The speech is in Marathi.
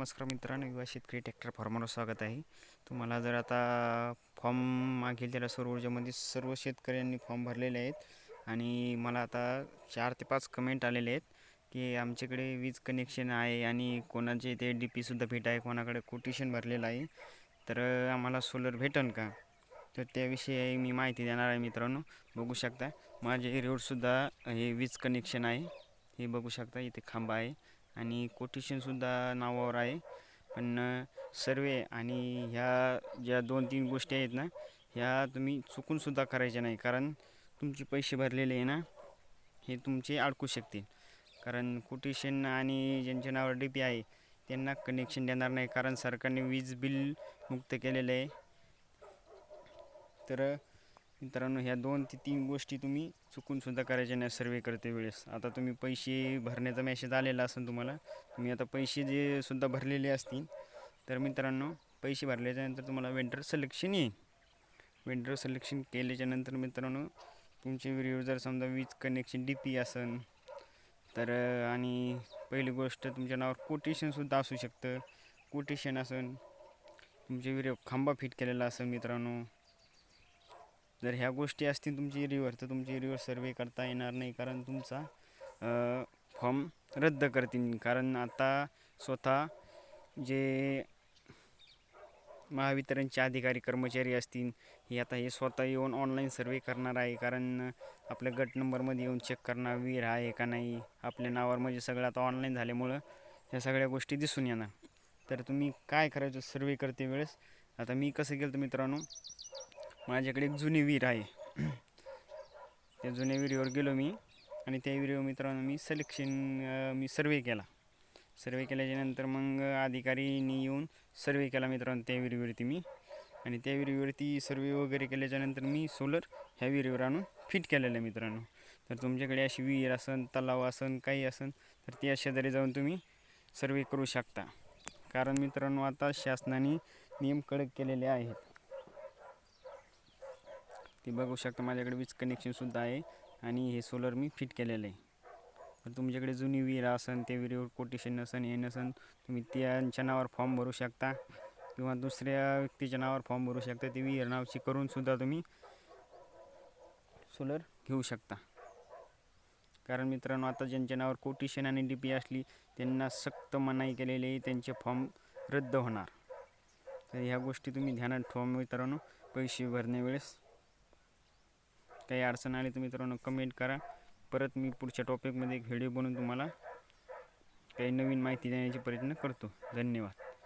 नमस्कार मित्रांनो युवा शेतकरी ट्रॅक्टर फार्मर स्वागत आहे. तुम्हाला जर आता फॉर्म मागील त्याला सौर ऊर्जेमध्ये सर्व शेतकऱ्यांनी फॉर्म भरलेले आहेत आणि मला आता चार ते पाच कमेंट आलेले आहेत की आमच्याकडे वीज कनेक्शन आहे आणि कोणाचे ते डी पीसुद्धा भेट आहे कोणाकडे कोटेशन भरलेलं आहे तर आम्हाला सोलर भेटन का? तर त्याविषयी मी माहिती देणार आहे मित्रांनो बघू शकता. माझे रोडसुद्धा हे वीज कनेक्शन आहे. हे बघू शकता इथे खांबा आहे. आणि कोटेशनसुद्धा नावावर आहे. पण सर्वे आणि ह्या ज्या दोन तीन गोष्टी आहेत ना ह्या तुम्ही चुकूनसुद्धा करायच्या नाही. कारण तुमचे पैसे भरलेले आहे ना हे तुमचे अडकू शकतील. कारण कोटेशन आणि ज्यांच्या नावावर डी पी आहे त्यांना कनेक्शन देणार नाही. कारण सरकारने वीज बिल मुक्त केलेलं आहे. तर मित्रांनो ह्या दोन ते तीन गोष्टी तुम्ही चुकूनसुद्धा करायच्या नाही सर्वे करते वेळेस. आता तुम्ही पैसे भरण्याचा मेसेज आलेला असेल तुम्हाला तुम्ही आता पैसे जे सुद्धा भरलेले असतील तर मित्रांनो पैसे भरल्याच्यानंतर तुम्हाला वेंडर सिलेक्शन येईल. वेंडर सिलेक्शन केल्याच्यानंतर मित्रांनो तुमचे व्हिडिओ जर समजा वीज कनेक्शन डी पी असन तर आणि पहिली गोष्ट तुमच्या नावावर कोटेशनसुद्धा असू शकतं. कोटेशन असन तुमचे व्हिडिओ खांबा फिट केलेला असेल मित्रांनो जर ह्या गोष्टी असतील तुमची एरिवर तर तुमची एरिवर सर्वे करता येणार नाही. कारण तुमचा फॉर्म रद्द करतील. कारण आता स्वतः जे महावितरणचे अधिकारी कर्मचारी असतील हे आता हे स्वतः येऊन ऑनलाईन सर्वे करणार आहे. कारण आपल्या गट नंबरमध्ये येऊन चेक करणार विहीर आहे का नाही आपल्या नावावर म्हणजे सगळं आता ऑनलाईन झाल्यामुळं ह्या सगळ्या गोष्टी दिसून येणार. तर तुम्ही काय करायचं सर्वे करते वेळेस? आता मी कसं केलं तर मित्रांनो माझ्याकडे एक जुनी विहीर आहे. त्या जुन्या विहिरीवर गेलो मी आणि त्या विहिरीवर मित्रांनो मी सलेक्शन मी सर्वे केला. सर्वे केल्याच्यानंतर मग अधिकारीनी येऊन सर्वे केला मित्रांनो त्या विहिरीवरती मी. आणि त्या विहिरीवरती सर्वे वगैरे केल्याच्यानंतर मी सोलर ह्या विहिरीवर आणून फिट केलेलं आहे मित्रांनो. तर तुमच्याकडे अशी विहीर असन तलाव असन काही असन तर त्या शेजारी जाऊन तुम्ही सर्वे करू शकता. कारण मित्रांनो आता शासनाने नियम कडक केलेले आहेत. ते बघू शकता माझ्याकडे वीज कनेक्शनसुद्धा आहे. आणि हे सोलर मी फिट केलेलं आहे. तर तुमच्याकडे जुनी विहीर असन ते विहिरीवर कोटेशन नसन हे नसन तुम्ही त्यांच्या नावावर फॉर्म भरू शकता. किंवा दुसऱ्या व्यक्तीच्या नावावर फॉर्म भरू शकता. ती विहीर नावची करूनसुद्धा तुम्ही सोलर घेऊ शकता. कारण मित्रांनो आता ज्यांच्या नावावर कोटेशन आणि डी पी असली त्यांना सक्त मनाई केलेली आहे त्यांचे फॉर्म रद्द होणार. तर ह्या गोष्टी तुम्ही ध्यानात ठेवा मित्रांनो. पैसे भरण्यावेळेस. काही अडचण आली तर मित्रांनो कमेंट करा. परत मी पुढच्या टॉपिकमध्ये एक व्हिडिओ बनवून तुम्हाला काही नवीन माहिती देण्याचे प्रयत्न करतो. धन्यवाद.